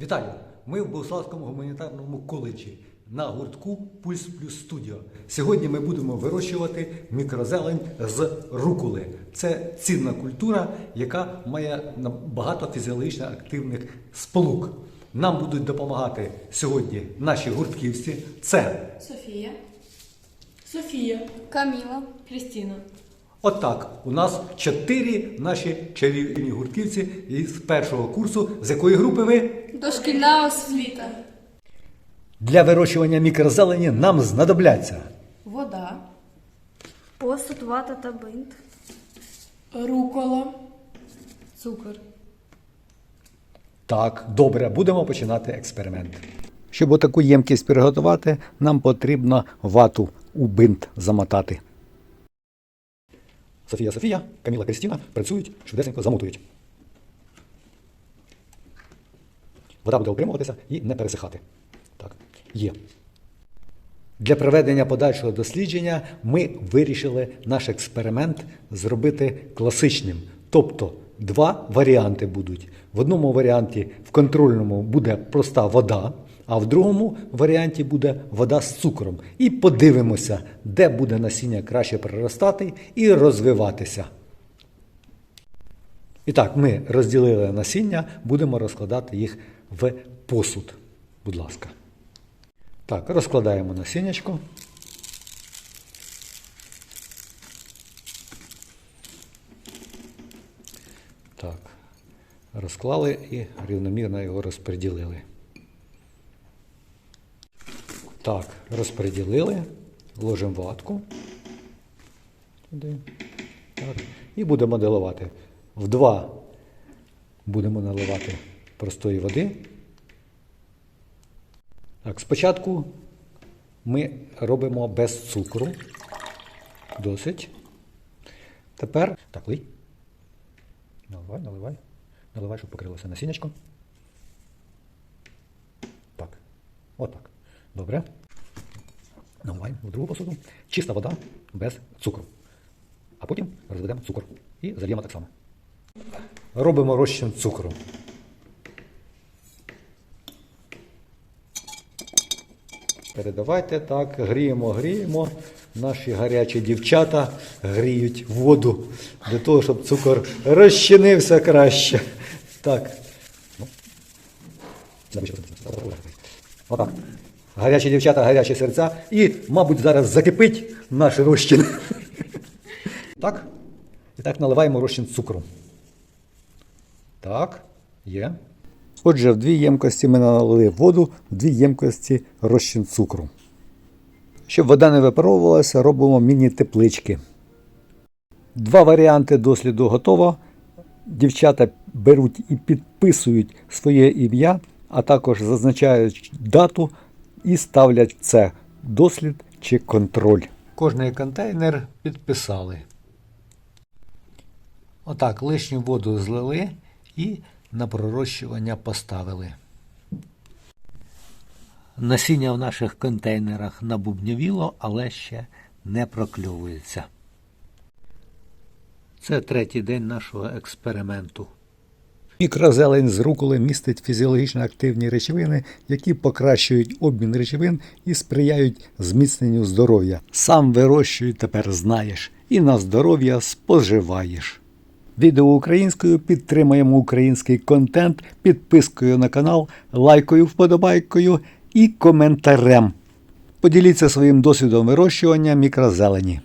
Вітаю! Ми в Богославському гуманітарному коледжі на гуртку Пульс Плюс Студіо. Сьогодні ми будемо вирощувати мікрозелень з рукули. Це цінна культура, яка має на- багато фізіологічно активних сполук. Нам будуть допомагати сьогодні наші гуртківці. Це Софія. Софія. Каміла. Крістіна. Отак. У нас чотири наші чарівні гуртківці із першого курсу. З якої групи ви? Дошкільна освіта. Для вирощування мікрозелені нам знадобляться Вода. Посуд, вата та бинт. Рукола. Цукор. Так, добре, будемо починати експеримент. Щоб отаку ємкість приготувати, нам потрібно вату у бинт замотати. Софія Софія, Каміла Кристіна працюють, швидесенько замотують. Вода буде утримуватися і не пересихати. Так, є. Для проведення подальшого дослідження ми вирішили наш експеримент зробити класичним. Тобто два варіанти будуть. В одному варіанті в контрольному буде проста вода, а в другому варіанті буде вода з цукром. І подивимося, де буде насіння краще проростати і розвиватися. І так, ми розділили насіння, будемо розкладати їх в посуд. Будь ласка. Так, розкладаємо насіннячко. Так, розклали і рівномірно його розподілили. Так, розподілили, ложимо ватку. Туди. Так. І будемо наливати. В два будемо наливати простої води. Так, спочатку ми робимо без цукру. Досить. Тепер. Так, лий. Наливай, наливай. Наливай, щоб покрилося насіннячко. Так. Отак. Добре. Наливаємо в другу посуду. Чиста вода без цукру. А потім розведемо цукор. І зальємо так само. Робимо розчин цукру. Передавайте так, гріємо, гріємо. Наші гарячі дівчата гріють воду для того, щоб цукор розчинився краще. Так. Ну. Отак. Гарячі дівчата, гарячі серця. І, мабуть, зараз закипить наш розчин. Так. І так наливаємо розчин цукру. Так, є. Отже, в дві ємкості ми налили воду, в дві ємкості розчин цукру. Щоб вода не випаровувалася, робимо міні-теплички. Два варіанти досліду готово. Дівчата беруть і підписують своє ім'я, а також зазначають дату і ставлять це дослід чи контроль. Кожний контейнер підписали. Отак, лишню воду злили і на пророщування поставили. Насіння в наших контейнерах набубньовіло, але ще не прокльовується. Це третій день нашого експерименту. Мікрозелень з руколи містить фізіологічно активні речовини, які покращують обмін речовин і сприяють зміцненню здоров'я. Сам вирощуй тепер знаєш і на здоров'я споживаєш. Відео українською підтримаємо український контент підпискою на канал, лайкою, вподобайкою і коментарем. Поділіться своїм досвідом вирощування мікрозелені.